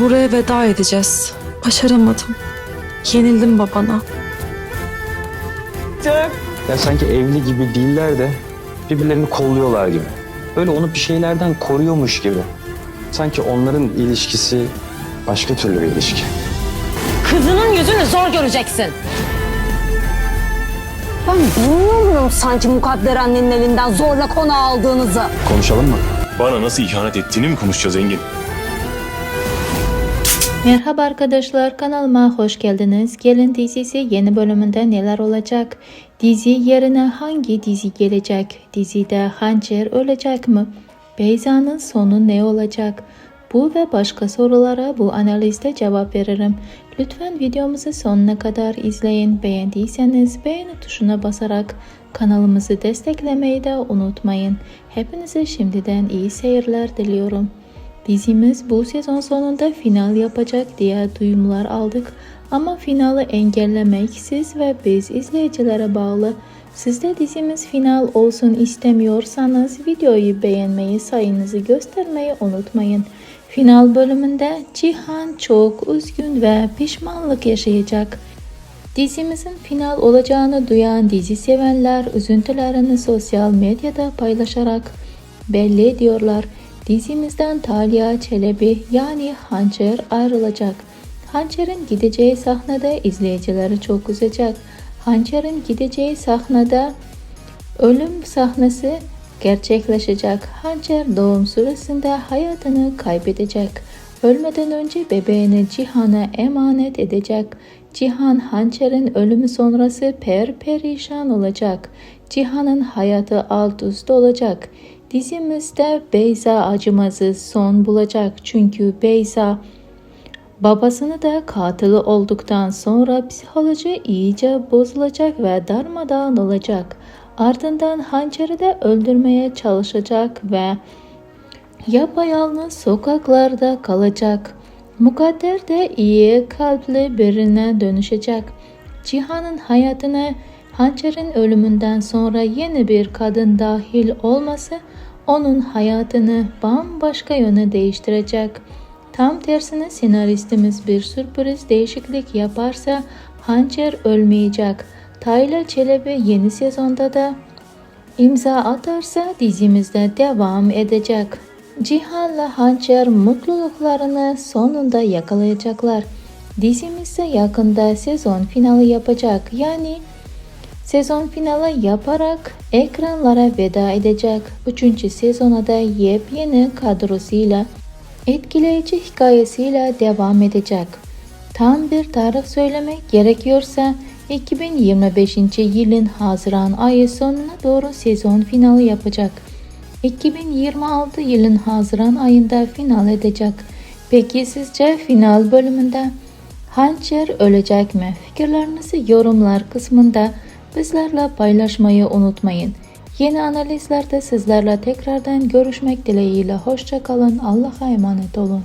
Buraya veda edeceğiz. Başaramadım. Yenildim babana. Ya sanki evli gibi değiller de birbirlerini kolluyorlar gibi. Böyle onu bir şeylerden koruyormuş gibi. Sanki onların ilişkisi başka türlü bir ilişki. Kızının yüzünü zor göreceksin. Ben bilmiyor muyum sanki mukadder annenin elinden zorla konu aldığınızı? Konuşalım mı? Bana nasıl ihanet ettiğini mi konuşacağız Engin? Merhaba arkadaşlar kanalıma hoş geldiniz. Gelin dizisi yeni bölümünde neler olacak? Dizi yerine hangi dizi gelecek? Dizide Hançer ölecek mi? Beyza'nın sonu ne olacak? Bu ve başka sorulara bu analizde cevap veririm. Lütfen videomuzu sonuna kadar izleyin. Beğendiyseniz beğeni tuşuna basarak kanalımızı desteklemeyi de unutmayın. Hepinize şimdiden iyi seyirler diliyorum. Dizimiz bu sezon sonunda final yapacak diye duyumlar aldık ama finali engellemek siz ve biz izleyicilere bağlı. Siz de dizimiz final olsun istemiyorsanız videoyu beğenmeyi, sayınızı göstermeyi unutmayın. Final bölümünde Cihan çok üzgün ve pişmanlık yaşayacak. Dizimizin final olacağını duyan dizi sevenler üzüntülerini sosyal medyada paylaşarak belli ediyorlar. Dizimizden Talya Çelebi yani Hançer ayrılacak. Hançer'in gideceği sahnede izleyicileri çok üzecek. Hançer'in gideceği sahnede ölüm sahnesi gerçekleşecek. Hançer doğum süresinde hayatını kaybedecek. Ölmeden önce bebeğini Cihan'a emanet edecek. Cihan Hançer'in ölümü sonrası per perişan olacak. Cihan'ın hayatı alt üst olacak. Dizimizde Beyza acımasız son bulacak çünkü Beyza babasını da katili olduktan sonra psikoloji iyice bozulacak ve darmadağın olacak. Ardından hançeri de öldürmeye çalışacak ve yapayalnız sokaklarda kalacak. Mukadder de iyi kalpli birine dönüşecek. Cihan'ın hayatına Hançer'in ölümünden sonra yeni bir kadın dahil olması onun hayatını bambaşka yöne değiştirecek. Tam tersine senaristimiz bir sürpriz değişiklik yaparsa Hançer ölmeyecek. Tayla Çelebi yeni sezonda da imza atarsa dizimizde devam edecek. Cihan'la Hançer mutluluklarını sonunda yakalayacaklar. Dizimizde yakında sezon finali yapacak. Yani sezon finali yaparak ekranlara veda edecek. Üçüncü sezona da yepyeni kadrosuyla etkileyici hikayesiyle devam edecek. Tam bir tarih söylemek gerekiyorsa 2025. yılın Haziran ayı sonuna doğru sezon finali yapacak. 2026 yılın Haziran ayında final edecek. Peki sizce final bölümünde Hançer ölecek mi? Fikirlerinizi yorumlar kısmında bizlerle paylaşmayı unutmayın. Yeni analizlerde sizlerle tekrardan görüşmek dileğiyle hoşça kalın. Allah'a emanet olun.